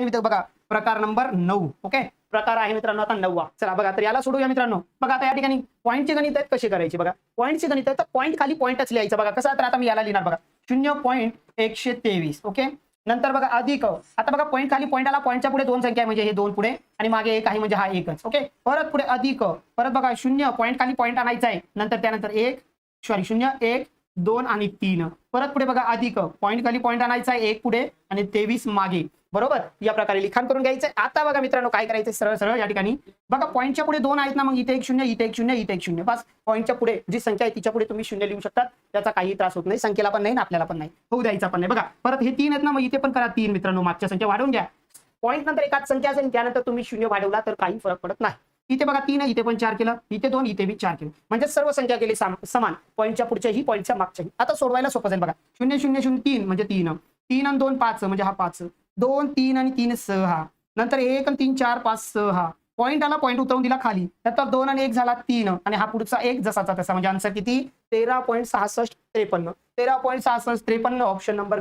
मित्र बघा प्रकार नंबर नऊ ओके प्रकार आहे मित्रांनो आता नववा. चला बघा तर याला सोडूया मित्रांनो. बघा आता या ठिकाणी पॉईंटचे गणित आहेत कसे करायचे बघा. पॉईंटचे गणित आहेत तर पॉईंट खाली पॉईंटच लिहायचं बघा कसं? तर आता मी याला लिहिणार बघा. शून्य पॉईंट एकशे तेवीस ओके नंतर बघा अधिक आता बघा पॉईंट खाली पॉईंट आला पॉईंटच्या पुढे दोन संख्या आहे म्हणजे हे दोन पुढे आणि मागे एक आहे म्हणजे हा एकच ओके परत पुढे अधिक परत बघा शून्य पॉईंट खाली पॉईंट आणायचा आहे. नंतर त्यानंतर एक सॉरी शून्य एक दोन आणि तीन. परत पुढे बघा अधिक. पॉईंट खाली पॉईंट आणायचा आहे. एक पुढे आणि तेवीस मागे. बरोबर? या प्रकारे लिखाण करून घ्यायचंय. आता बघा मित्रांनो काय करायचं सरळ सरळ या ठिकाणी. बघा पॉईंटच्या पुढे दोन आहेत ना मग इथे एक शून्य इथे एक शून्य इथे एक शून्य. बस पॉईंटच्या पुढे जी संख्या आहे तिच्या पुढे तुम्ही शून्य लिहू शकतात. त्याचा काही त्रास होत नाही संख्येला पण नाही ना आपल्याला पण नाही. होऊ द्यायचा पण नाही. बघा परत हे तीन आहेत ना मग इथे पण करा तीन मित्रांनो. मागच्या संख्या वाढवून घ्या. पॉईंट नंतर एकाच संख्या असेल त्यानंतर तुम्ही शून्य वाढवला तर काही फरक पडत नाही. इथे बघा तीन इथे पण चार केलं इथे दोन इथे बी चार केलं. म्हणजे सर्व संख्या केली समान. पॉईंटच्या पुढच्याही पॉईंटच्या मागच्याही. आता सोडवायला सोपं जाईल बघा. शून्य शून्य शून्य तीन म्हणजे तीन. तीन आणि दोन पाच म्हणजे हा पाच. दोन तीन आणि तीन सहा. नंतर एक आणि तीन चार पाच सहा. पॉईंट आला पॉईंट उतरवून दिला खाली. नंतर दोन आणि एक झाला तीन. आणि हा पुढचा एक जसाचा तसा. म्हणजे आन्सर किती? तेरा पॉईंट सहासष्ट त्रेपन्न. तेरा पॉईंट सहासष्ट त्रेपन्न ऑप्शन नंबर